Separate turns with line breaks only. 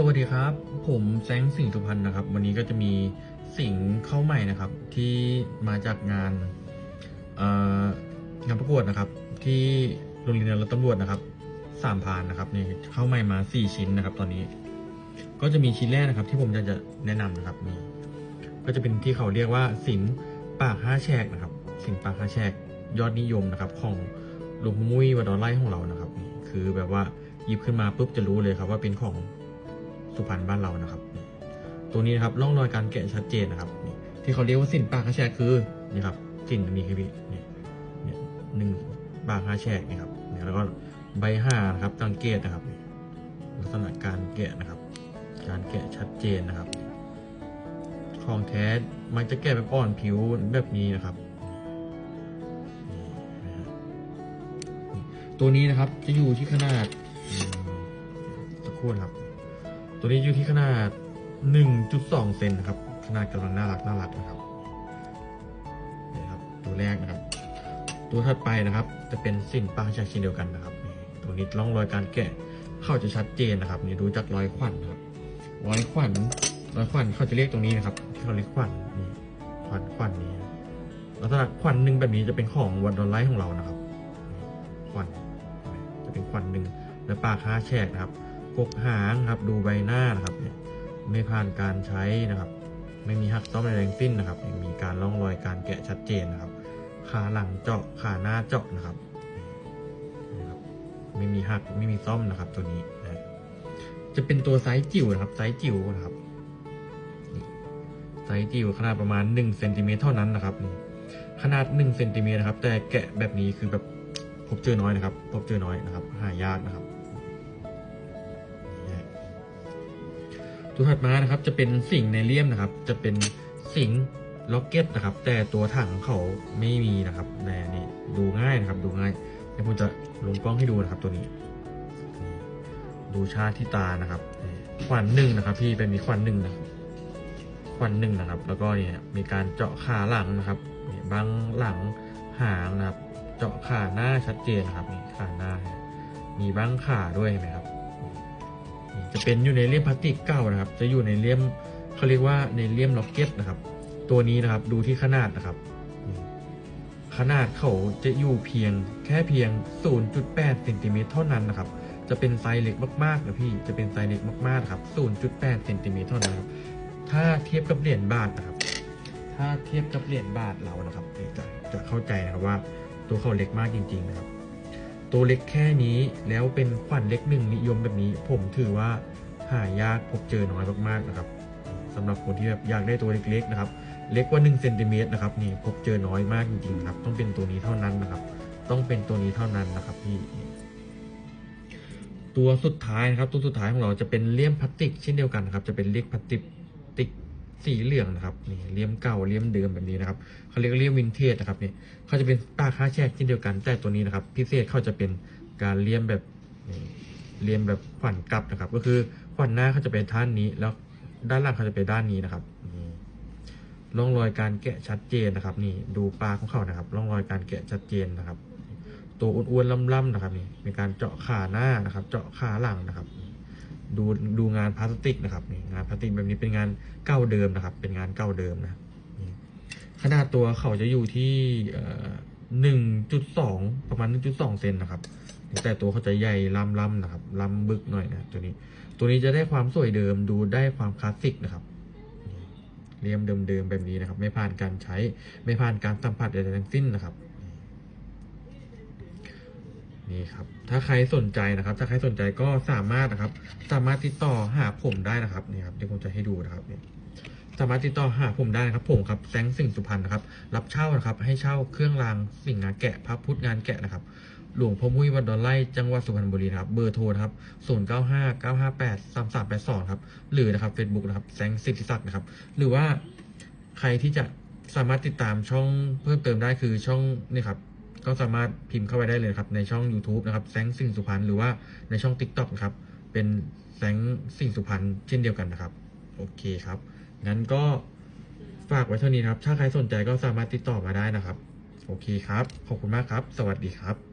สวัสดีครับ ผมแซงสิงห์สุพรรณนะครับ วันนี้ก็จะมีสิงเข้าใหม่นะครับ ที่มาจากงานงานประกวดนะครับ ที่โรงเรียนรถตำรวจนะครับสามพานนะครับนี่เข้าใหม่มาสี่ชิ้นนะครับ ตอนนี้ ก็จะมีชิ้นแรกนะครับ ที่ผมอยากจะแนะนำนะครับนี่ก็จะเป็นที่เขาเรียกว่าสินปากห้าแฉกนะครับ สินปากห้าแฉกยอดนิยมนะครับ ของหลวงมุ้ยวัดดอนไร่ของเรานะครับ คือแบบว่าหยิบขึ้นมาปุ๊บจะรู้เลยครับว่าเป็นของ สุพรรณบ้านเรานะครับ ตัวนี้นะครับร่องรอยการแกะชัดเจนนะครับ ที่เขาเรียกว่าสินปากฮาแชกคือนี่ครับสินอันนี้คือพี่นี่นี่หนึ่งปากฮาแชกนี่ครับแล้วก็ใบห้านะครับสังเกตนะครับ ลักษณะการแกะนะครับ การแกะชัดเจนนะครับของแท้มันจะแกะแบบอ่อนผิวแบบนี้นะครับตัวนี้นะครับจะอยู่ที่ขนาดสักครู่นะครับ ตัวนี้อยู่ที่ขนาด 1.2 เซนนะครับ ขนาดกำลังน่ารักน่ารักนะครับนี่ครับ ตัวแรกนะครับ ตัวถัดไปนะครับ จะเป็นสิ้นปางชาชิ้นเดียวกันนะครับนี่ตัวนี้ร่องรอยการแกะเข้าจะชัดเจนนะครับนี่ดูจากรอยขวัญนะครับรอยขวัญรอยขวัญเขาจะเรียกตรงนี้นะครับที่เขาเรียกขวัญนี่ขวัญขวัญนี้ลักษณะขวัญหนึ่งแบบนี้จะเป็นของวันดอลไลท์ของเรานะครับนี่ขวัญจะเป็นขวัญหนึ่งและปากห้าแฉกนะครับ กกหางครับ ดูใบหน้านะครับเนี่ยไม่ผ่านการใช้นะครับ ไม่มีหักซ่อมอะไรทั้งสิ้นนะครับมีการร่องรอยการแกะชัดเจนนะครับ ขาหลังเจาะขาหน้าเจาะนะครับ ไม่มีหักไม่มีซ่อมนะครับ ตัวนี้นะจะเป็นตัวไซส์จิ๋วนะครับไซส์จิ๋วนะครับไซส์จิ๋วขนาดประมาณ1เซนติเมตรเท่านั้นนะครับนี่ขนาด1เซนติเมตรนะครับ แต่แกะแบบนี้คือแบบพบเจอน้อยนะครับ พบเจอน้อยนะครับ หายากนะครับ ตัวถัดมานะครับจะเป็นสิงในเลี่ยมนะครับ จะเป็นสิงล็อกเก็ตนะครับ แต่ตัวถังเขาไม่มีนะครับแต่นี่ดูง่ายนะครับดูง่ายเดี๋ยวผมจะลงกล้องให้ดูนะครับตัวนี้ ดูชาติที่ตานะครับนี่ควันหนึ่งนะครับ พี่เป็นมีควันหนึ่งนะควันหนึ่งนะครับ แล้วก็เนี่ยมีการเจาะขาหลังนะครับบังหลังหางนะครับ เจาะขาหน้าชัดเจนนะครับนี่ขาหน้า มีบังขาด้วยนไหมครับ จะเป็นอยู่ในเลี่ยมพลาสติกเก่านะครับ จะอยู่ในเลี่ยมเขาเรียกว่าในเลี่ยมล็อกเก็ตนะครับ ตัวนี้นะครับดูที่ขนาดนะครับ ขนาดเขาจะอยู่เพียงแค่เพียง 0.8เซนติเมตรเท่านั้นนะครับ จะเป็นไซส์เล็กมากๆนะพี่ จะเป็นไซส์เล็กมากๆครับ 0.8เซนติเมตรเท่านั้นครับ ถ้าเทียบกับเหรียญบาทนะครับ ถ้าเทียบกับเหรียญบาทเรานะครับจะจะเข้าใจนะครับว่าตัวเขาเล็กมากจริง ๆ นะครับ ตัวเล็กแค่นี้แล้วเป็นขวัญเล็กหนึ่งนิยมแบบนี้ ผมถือว่าหายากพบเจอน้อยมากๆนะครับสำหรับคนที่แบบอยากได้ตัวเล็กๆนะครับ เล็กกว่า1เซนติเมตรนะครับนี่พบเจอน้อยมากจริงๆครับ ต้องเป็นตัวนี้เท่านั้นนะครับ ต้องเป็นตัวนี้เท่านั้นนะครับพี่ตัวสุดท้ายนะครับตัวสุดท้ายของเราจะเป็นเลี่ยมพลาสติกเช่นเดียวกันนะครับ จะเป็นเลี่ยมพลาสติก สีเหลืองนะครับนี่เลี่ยมเก่าเลี่ยมเดิมแบบนี้นะครับเขาเรียกเลี่ยมวินเทจนะครับนี่เขาจะเป็นตาค่าแชกเช่นเดียวกันแต่ตัวนี้นะครับ พิเศษเขาจะเป็นการเลี่ยมแบบนี่เลี่ยมแบบขวัญกลับนะครับ ก็คือขวัญหน้าเขาจะเป็นด้านนี้ แล้วด้านหลังเขาจะเป็นด้านนี้นะครับนี่ร่องรอยการแกะชัดเจนนะครับ นี่ดูปลาของเขานะครับร่องรอยการแกะชัดเจนนะครับ ตัวอ้วนๆล่ำๆนะครับนี่มีการเจาะขาหน้านะครับ เจาะขาหลังนะครับ ดูดูงานพลาสติกนะครับนี่งานพลาสติกแบบนี้เป็นงานเก่าเดิมนะครับ เป็นงานเก่าเดิมนะขนาดตัวเขาจะอยู่ที่หนึ่งจุดสองประมาณหนึ่งจุดสองเซนนะครับ แต่ตัวเขาจะใหญ่ล่ำๆนะครับล่ำบึกหน่อยนะตัวนี้ ตัวนี้จะได้ความสวยเดิมดูได้ความคลาสสิกนะครับนี่เรียมเดิมๆแบบนี้นะครับ ไม่ผ่านการใช้ไม่ผ่านการสัมผัสใดๆทั้งสิ้นนะครับ นี่ครับ ถ้าใครสนใจนะครับ ถ้าใครสนใจก็สามารถนะครับ สามารถติดต่อหาผมได้นะครับนี่ครับเดี๋ยวผมจะให้ดูนะครับนี่สามารถติดต่อหาผมได้นะครับ ผมครับแซงสิ่งสุพรรณนะครับ รับเช่านะครับ ให้เช่าเครื่องรางสิ่งงานแกะพระพุทธงานแกะนะครับ หลวงพ่อมุ้ยวัดดอนไร่จังหวัดสุพรรณบุรีนะครับ เบอร์โทรนะครับ0 9 5 9 5 8 3 3 8 2ครับ หรือนะครับ Facebook นะครับแสงสิทธิศักดิ์นะครับ หรือว่าใครที่จะสามารถติดตามช่องเพิ่มเติมได้คือช่องนี่ครับ ก็สามารถพิมพ์เข้าไปได้เลยครับในช่อง YouTube นะครับแสงสิ่งสุพรรณหรือว่าในช่อง TikTok นะครับเป็นแสงสิ่งสุพรรณเช่นเดียวกันนะครับ โอเคครับงั้นก็ฝากไว้เท่านี้นะครับ ถ้าใครสนใจก็สามารถติดต่อมาได้นะครับ โอเคครับ ขอบคุณมากครับ สวัสดีครับ